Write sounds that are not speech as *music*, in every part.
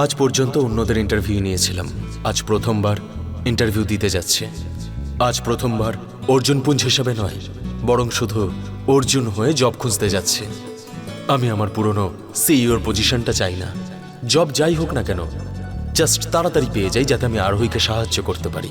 আজ পর্যন্ত অন্যদের ইন্টারভিউ নিয়েছিলাম। আজ প্রথমবার ইন্টারভিউ দিতে যাচ্ছে। আজ প্রথমবার অর্জুন পুঞ্জ হিসাবে নয়, বরং শুধু অর্জুন হয়ে জব খুঁজতে যাচ্ছে। আমি আমার পুরনো সিইওর পজিশনটা চাই না। জব যাই হোক না কেন জাস্ট তাড়াতাড়ি পেয়ে যাই যাতে আমি আরোহীকে সাহায্য করতে পারি।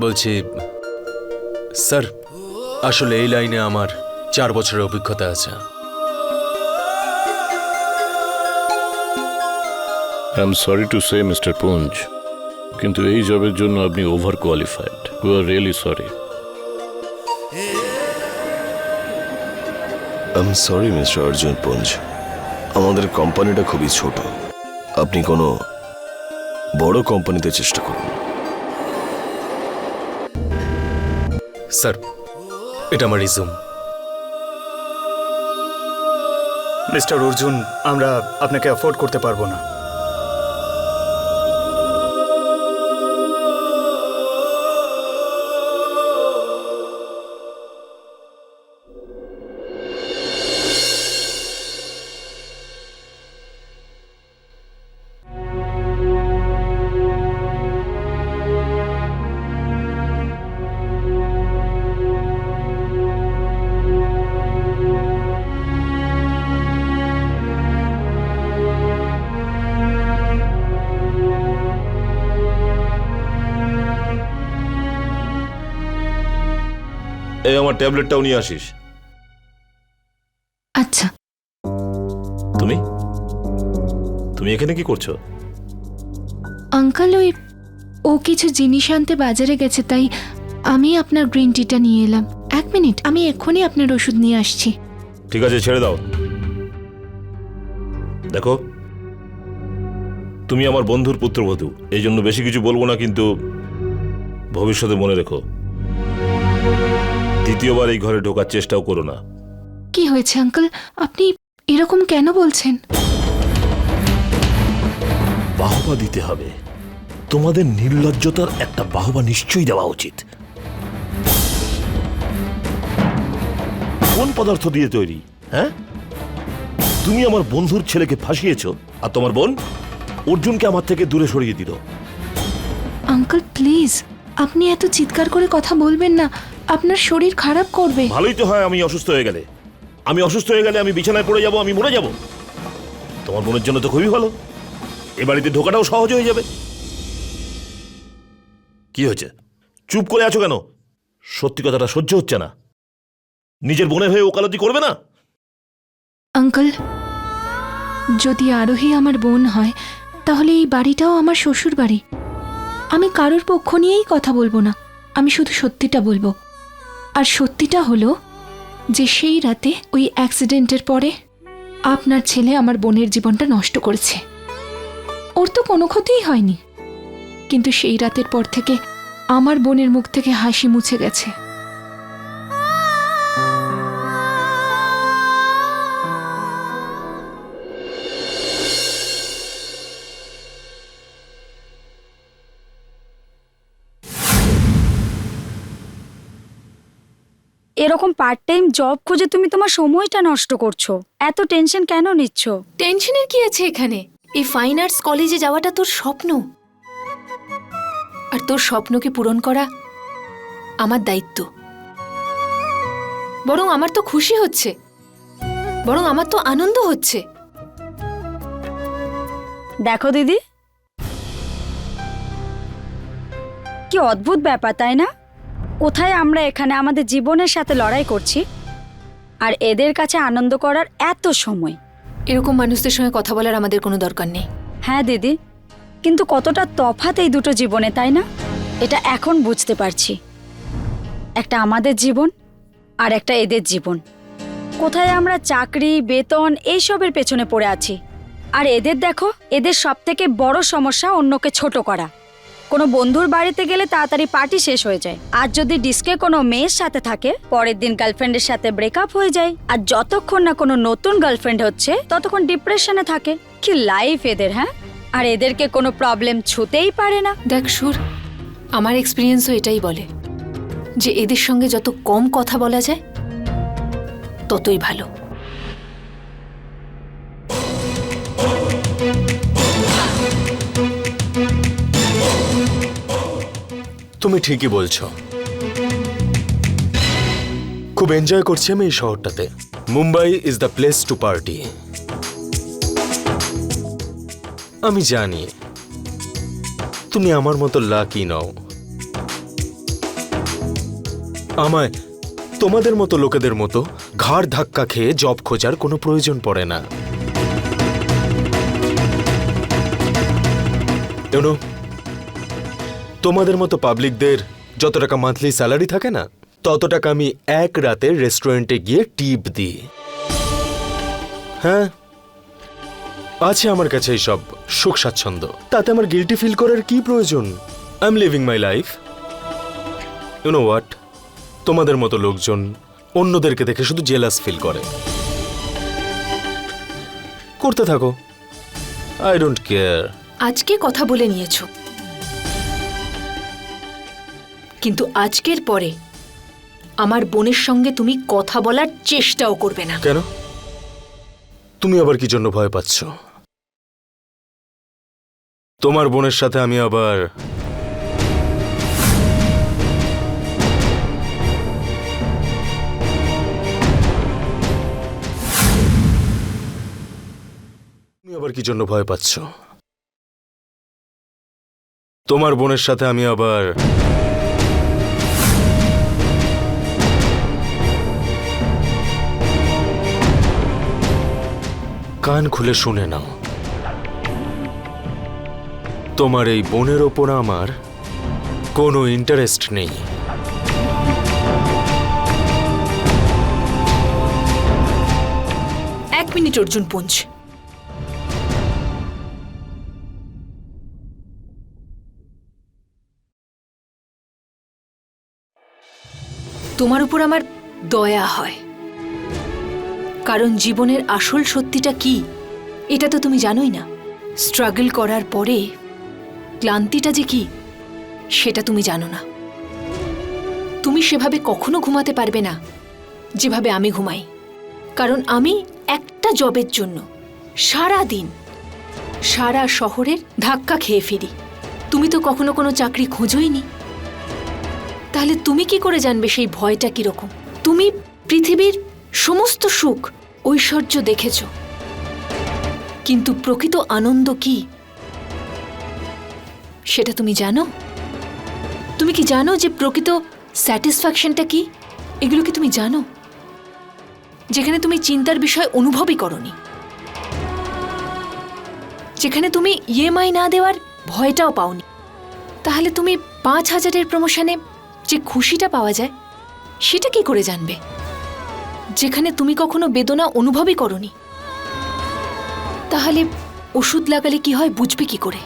বলছি স্যার আসলে এই লাইনে আমার চার বছরের অভিজ্ঞতা আছে। I am sorry to say mister Punj কিন্তু এই জবের জন্য আপনি over qualified you are really sorry I am sorry mister Arjun Punj আমাদের কোম্পানিটা খুবই ছোট। আপনি কোনো বড় কোম্পানিতে চেষ্টা করুন। স্যার এটা আমার রিজুম মিস্টার অর্জুন আমরা আপনাকে অ্যাফোর্ড করতে পারব না। এই আমার ট্যাবলেটটাও নিয়ে আসিস। আচ্ছা। তুমি? তুমি এখানে কি করছ? আঙ্কাল ওই ও কিছু জিনিস আনতে বাজারে গেছে তাই আমি আপনার গ্রিন টিটা নিয়ে এলাম। এক মিনিট আমি এক্ষুনি আপনার ওষুধ নিয়ে আসছি। ঠিক আছে ছেড়ে দাও। দেখো তুমি আমার বন্ধুর পুত্রবধূ এই জন্য বেশি কিছু বলব না কিন্তু ভবিষ্যতে মনে রেখো। দ্বিতীয়বার এই ঘরে ঢোকার চেষ্টাও করো না। কি হয়েছে আঙ্কেল? আপনি এরকম কেন বলছেন? বাহবা দিতে হবে। তোমাদের নির্লজ্জতার একটা বাহবা নিশ্চয়ই দেওয়া উচিত। কোন পদার্থ দিয়ে তৈরি হ্যাঁ? তুমি আমার বন্ধুর ছেলেকে ফাঁসিয়েছো আর তোমার বোন অর্জুনকে আমার থেকে দূরে সরিয়ে দিল। আঙ্কেল প্লিজ আপনি এত চিৎকার করে কথা বলবেন না। আপনার শরীর খারাপ করবে। ভালোই তো হয় আমি অসুস্থ হয়ে গেলে। আমি অসুস্থ হয়ে গেলে আমি বিছানায় পড়ে যাব আমি মরে যাব। তোমার বোনের জন্য তো খুবই ভালো। এ বাড়িতে ঢোকাটাও সহজ হয়ে যাবে। কি হয়েছে? চুপ করে আছো কেন? সত্যি কথাটা সহ্য হচ্ছে না। নিজের বোনের হয়ে ওকালতি করবে না? আঙ্কল যদি আরোহী আমার বোন হয় তাহলে এই বাড়িটাও আমার শ্বশুর বাড়ি আমি কারোর পক্ষ নিয়েই কথা বলব না। আমি শুধু সত্যিটা বলব। আর সত্যিটা হলো যে সেই রাতে ওই অ্যাক্সিডেন্টের পরে আপনার ছেলে আমার বোনের জীবনটা নষ্ট করেছে। ওর তো কোনো ক্ষতিই হয়নি। কিন্তু সেই রাতের পর থেকে আমার বোনের মুখ থেকে হাসি মুছে গেছে। এরকম পার্ট টাইম জব খুঁজে তুমি তোমার সময়টা নষ্ট করছ। এত টেনশন কেন নিচ্ছ? টেনশনের কি আছে এখানে? এই ফাইন আর্টস কলেজে যাওয়াটা তোর স্বপ্ন। আর তোর স্বপ্নকে পূরণ করা আমার দায়িত্ব। বরং আমার তো খুশি হচ্ছে। বরং আমার তো আনন্দ হচ্ছে। দেখো দিদি। কি অদ্ভুত ব্যাপার তাই না? কোথায় আমরা এখানে আমাদের জীবনের সাথে লড়াই করছি? আর এদের কাছে আনন্দ করার এত সময়? এরকম মানুষদের সঙ্গে কথা বলার আমাদের কোনো দরকার নেই। হ্যাঁ দিদি। কিন্তু কতটা তফাৎ এই দুটো জীবনে তাই না? এটা এখন বুঝতে পারছি। একটা আমাদের জীবন আর একটা এদের জীবন। কোথায় আমরা চাকরি বেতন এইসবের পেছনে পড়ে আছি? আর এদের দেখো এদের সব থেকে বড় সমস্যা অন্যকে ছোট করা। কোনো বন্ধুর বাড়িতে গেলে তাড়াতাড়ি পার্টি শেষ হয়ে যায়। আর যদি ডিস্কে কোনো মেয়ের সাথে থাকে, পরের দিন গার্লফ্রেন্ডের সাথে ব্রেকআপ হয়ে যায়। আর যতক্ষণ না কোনো নতুন গার্লফ্রেন্ড হচ্ছে, ততক্ষণ ডিপ্রেশনে থাকে। কি লাইফ এদের হ্যাঁ? আর এদেরকে কোনো প্রবলেম ছুতেই পারে না। দেখ, সুর, আমার এক্সপিরিয়েন্সও এটাই বলে যে এদের সঙ্গে যত কম কথা বলা যায়, ততই ভালো। তুমি ঠিকই বলছো। খুব এনজয় করছি আমি এই শহরটাতে। Mumbai is the place to party আমি জানি, তুমি আমার মতো লাকি নও। আমায় তোমাদের মতো লোকেদের মতো ঘাড় ধাক্কা খেয়ে জব খোঁজার কোনো প্রয়োজন পড়ে না। তোমাদের মতো পাবলিকদের যত টাকা মান্থলি স্যালারি থাকে না, তত টাকা আমি এক রাতে রেস্টুরেন্টে গিয়ে টিপ দিই। হ্যাঁ? আছে আমার কাছে সব সুখ স্বাচ্ছন্দ্য। তাতে আমার গিলটি ফিল করার কি প্রয়োজন? I am living my life you know what তোমাদের মতো লোকজন অন্যদেরকে দেখে শুধু জেলাস ফিল করে। করতে থাকো। আই ডোন্ট কেয়ার আজকে কথা বলে নিয়েছো। কিন্তু আজকের পরে আমার বোনের সঙ্গে তুমি কথা বলার চেষ্টাও করবে না। কেন? তুমি আবার কি জন্য ভয় পাচ্ছ? তোমার বোনের সাথে আমি আবার তুমি আবার কি জন্য ভয় পাচ্ছ? তোমার বোনের সাথে আমি আবার কান খুলে শুনে নাও। তোমার এই বোনের ওপর আমার কোনো ইন্টারেস্ট নেই। এক মিনিট, অর্জুন পুঞ্জ। তোমার উপর আমার দয়া হয়। কারণ জীবনের আসল সত্যিটা কি, এটা তো তুমি জানোই না। স্ট্রাগল করার পরে ক্লান্তিটা যে কি, সেটা তুমি জানো না। তুমি সেভাবে কখনো ঘুমাতে পারবে না, যেভাবে আমি ঘুমাই। কারণ আমি একটা জবের জন্য সারা দিন সারা শহরের ধাক্কা খেয়ে ফিরি। তুমি তো কখনো কোনো চাকরি খোঁজোইনি। তাহলে তুমি কি করে জানবে সেই ভয়টা কীরকম? তুমি পৃথিবীর সমস্ত সুখ ঐশ্বর্য দেখেছ। কিন্তু প্রকৃত আনন্দ কি? সেটা তুমি জানো? তুমি কি জানো যে প্রকৃত স্যাটিসফ্যাকশনটা কি? এগুলো কি তুমি জানো? যেখানে তুমি চিন্তার বিষয় অনুভবই করনি। যেখানে তুমি ইএমআই না দেওয়ার ভয়টাও পাওনি। তাহলে তুমি পাঁচ হাজারের প্রমোশনে যে খুশিটা পাওয়া যায়, সেটা কি করে জানবে? যেখানে তুমি কখনো বেদনা অনুভবই করনি। তাহলে ওষুধ লাগালে কি হয় বুঝবে কি করে?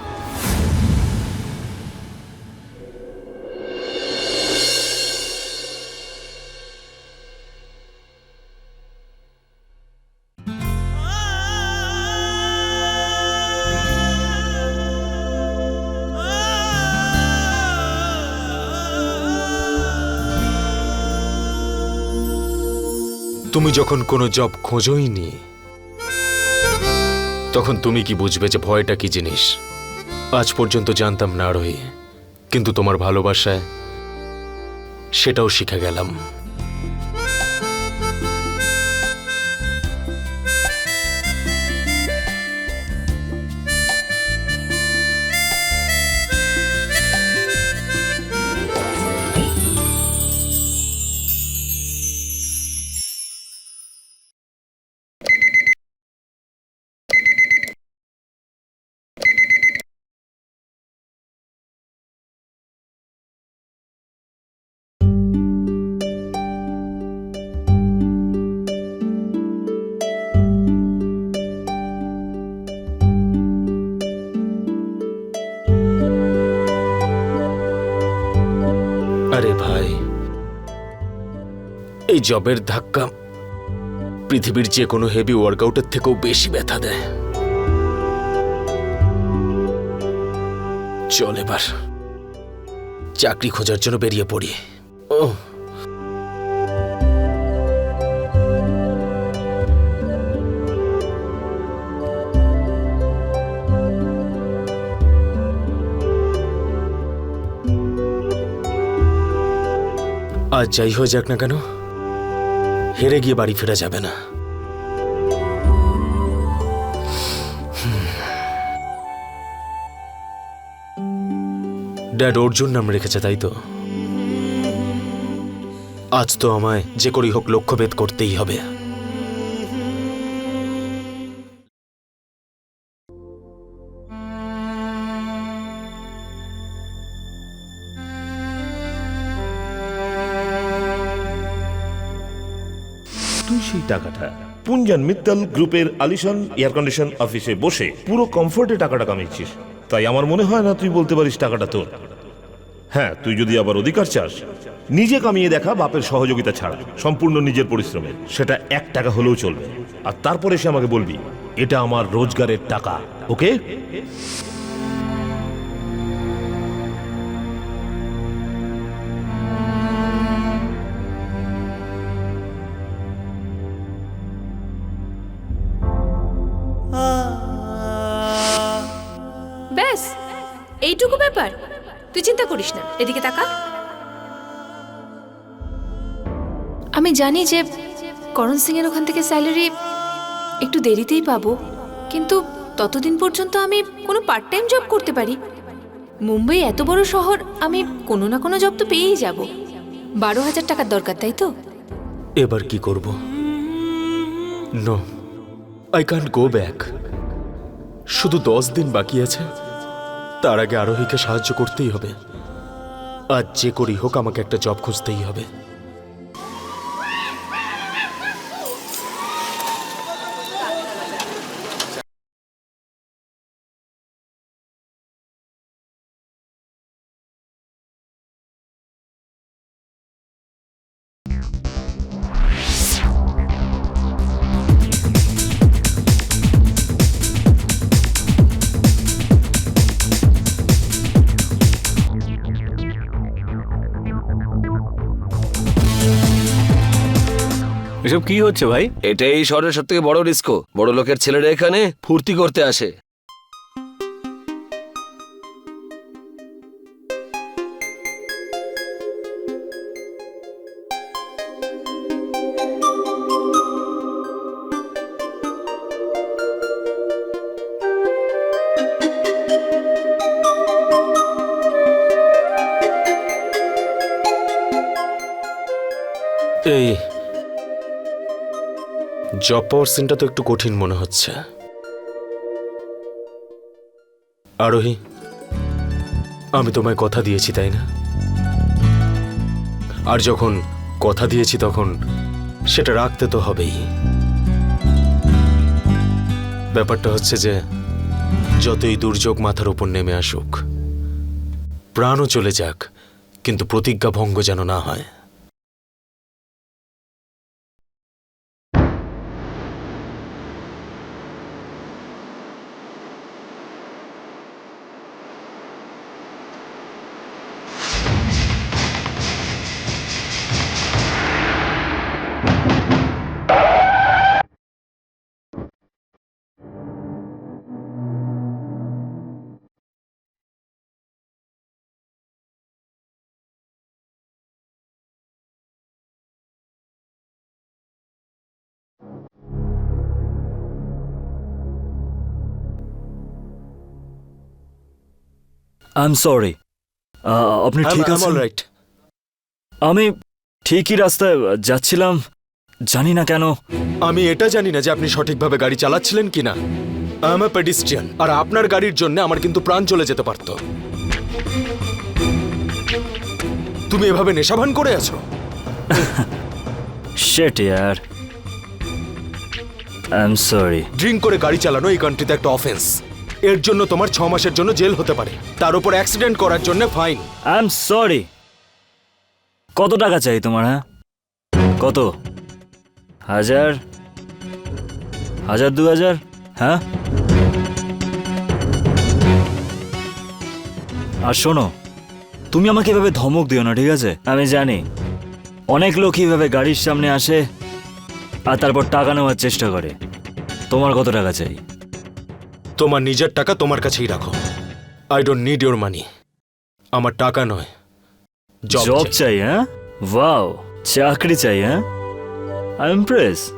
তুমি যখন কোনো জব খোঁজোইনি, তখন তুমি কি বুঝবে যে ভয়টা কি জিনিস? আজ পর্যন্ত জানতাম না রহি, কিন্তু তোমার ভালোবাসায় সেটাও শিখে গেলাম। এই জবের ধাক্কা। পৃথিবীর যে কোনো হেভি ওয়ার্কআউটের থেকেও বেশি ব্যথা দেয়। চল এবার। চাকরি খোঁজার জন্য বেরিয়ে পড়ি। ও আজ যাই হয়ে যাক না কেন? হেরে গিয়ে বাড়ি ফেরা যাবে না। ড্যাড অর্জুন নাম রেখেছে, তাই তো? আজ তো আমায় যে করেই হোক লক্ষ্যভেদ করতেই হবে। টাকাটা। পুঞ্জান মিত্তল গ্রুপের আলিশান এয়ার কন্ডিশন অফিসে বসে পুরো কমফোর্টে টাকাটা কামিয়েছিস। তাই আমার মনে হয় না তুই বলতে পারিস টাকাটা তোর। হ্যাঁ তুই যদি আবার অধিকার চাস, নিজে কামিয়ে দেখা বাপের সহযোগিতা ছাড়া, সম্পূর্ণ নিজের পরিশ্রমে। সেটা এক টাকা হলেও চলবে। আর তারপরে সে আমাকে বলবি, এটা আমার রোজগারের টাকা, ওকে? করিস না। এদিকে তাকা। আমি জানি যে করণ সিং এর ওখান থেকে স্যালারি একটু দেরিতেই পাবো, কিন্তু ততদিন পর্যন্ত আমি কোনো পার্ট টাইম জব করতে পারি। মুম্বাই এত বড় শহর, আমি কোনো না কোনো জব তো পেয়েই যাব। বারো হাজার টাকার দরকার, তাই তো? এবার কি করব? No I can't go back শুধু দশ দিন বাকি আছে, তার আগে আরোহীকে সাহায্য করতেই হবে। আজ যে করি হোক আমাকে একটা জব খুঁজতেই হবে। এসব কি হচ্ছে ভাই? এটাই শহরের সব থেকে বড় রিস্ক। বড় লোকের ছেলেরা এখানে ফুর্তি করতে আসে। জব পাওয়ার সিনটা তো একটু কঠিন মনে হচ্ছে। আরোহী, আমি তোমায় কথা দিয়েছি, তাই না? আর যখন কথা দিয়েছি তখন সেটা রাখতে তো হবেই। ব্যাপারটা হচ্ছে যে, যতই দুর্যোগ মাথার উপর নেমে আসুক, প্রাণও চলে যাক, কিন্তু প্রতিজ্ঞা ভঙ্গ যেন না হয়। আই এম সরি আপনি ঠিক আছেন? রাইট আমি ঠিকই রাস্তায় যাচ্ছিলাম জানি না কেন। আমি এটা জানি না যে আপনি সঠিকভাবে গাড়ি চালাচ্ছিলেন কিনা। আই এম পেডিস্ট্রিয়ান আর আপনার গাড়ির জন্য আমার কিন্তু প্রাণ চলে যেতে পারত। তুমি এভাবে নেশাভান করে আছো? শেট ইয়ার আই এম সরি ড্রিঙ্ক করে গাড়ি চালানো এই কান্ট্রিতে একটা অফেন্স এর জন্য তোমার ছ মাসের জন্য জেল হতে পারে। তার উপর অ্যাক্সিডেন্ট করার জন্য ফাইন আই এম সরি কত টাকা চাই তোমার হ্যাঁ? কত? হাজার? হাজার দু হাজার? হ্যাঁ? আর শোনো, তুমি আমাকে এভাবে ধমক দিও না, ঠিক আছে? আমি জানি। অনেক লোক এইভাবে গাড়ির সামনে আসে আর তারপর টাকা নেওয়ার চেষ্টা করে। তোমার কত টাকা চাই? তোমার নিজের টাকা তোমার কাছেই রাখো। I don't need your money আমার টাকা নয়। জব। চাই। হ্যাঁ? ওয়াও চাকরি চাই হ্যাঁ? আই ইমপ্রেস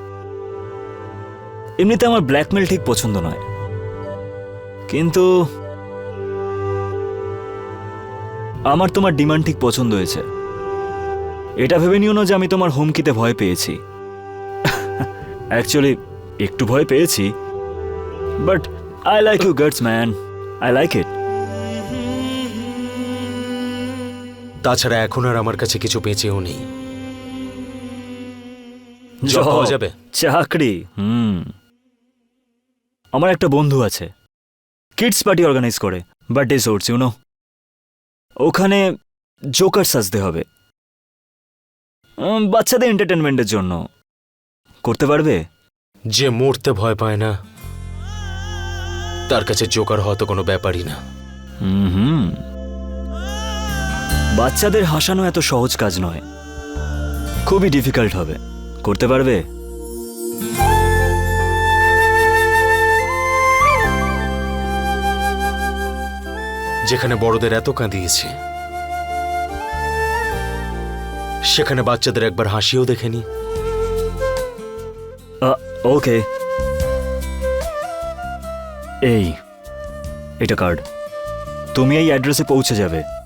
এমনিতে আমার ব্ল্যাকমেল ঠিক পছন্দ নয়। কিন্তু আমার তোমার ডিমান্ড ঠিক পছন্দ হয়েছে। এটা ভেবে নিও না যে আমি তোমার হুমকিতে ভয় পেয়েছি। *laughs* অ্যাকচুয়ালি একটু ভয় পেয়েছি। But I like you guards man I like it তাছাড়া এখন আর আমার কাছে কিছু বেঁচেও নেই। জব পাওয়া যাবে। চাকরি হুম। আমার একটা বন্ধু আছে। কিডস পার্টি অর্গানাইজ করে বার্থডে সোর্স ইউনো ওখানে জোকার সাজতে হবে। বাচ্চাদের এন্টারটেনমেন্টের জন্য। করতে পারবে? যে মরতে ভয় পায় না। তার কাছে জোকার হয়তো কোনো ব্যাপারই না। হুম বাচ্চাদের হাসানো এত সহজ কাজ নয়। খুবই ডিফিকাল্ট হবে। করতে পারবে? যেখানে বড়দের এত কাঁদিয়েছে সেখানে বাচ্চাদের একবার হাসিও দেখেনি ওকে। এই এটা কার্ড। তুমি এই অ্যাড্রেসে পৌঁছে যাবে।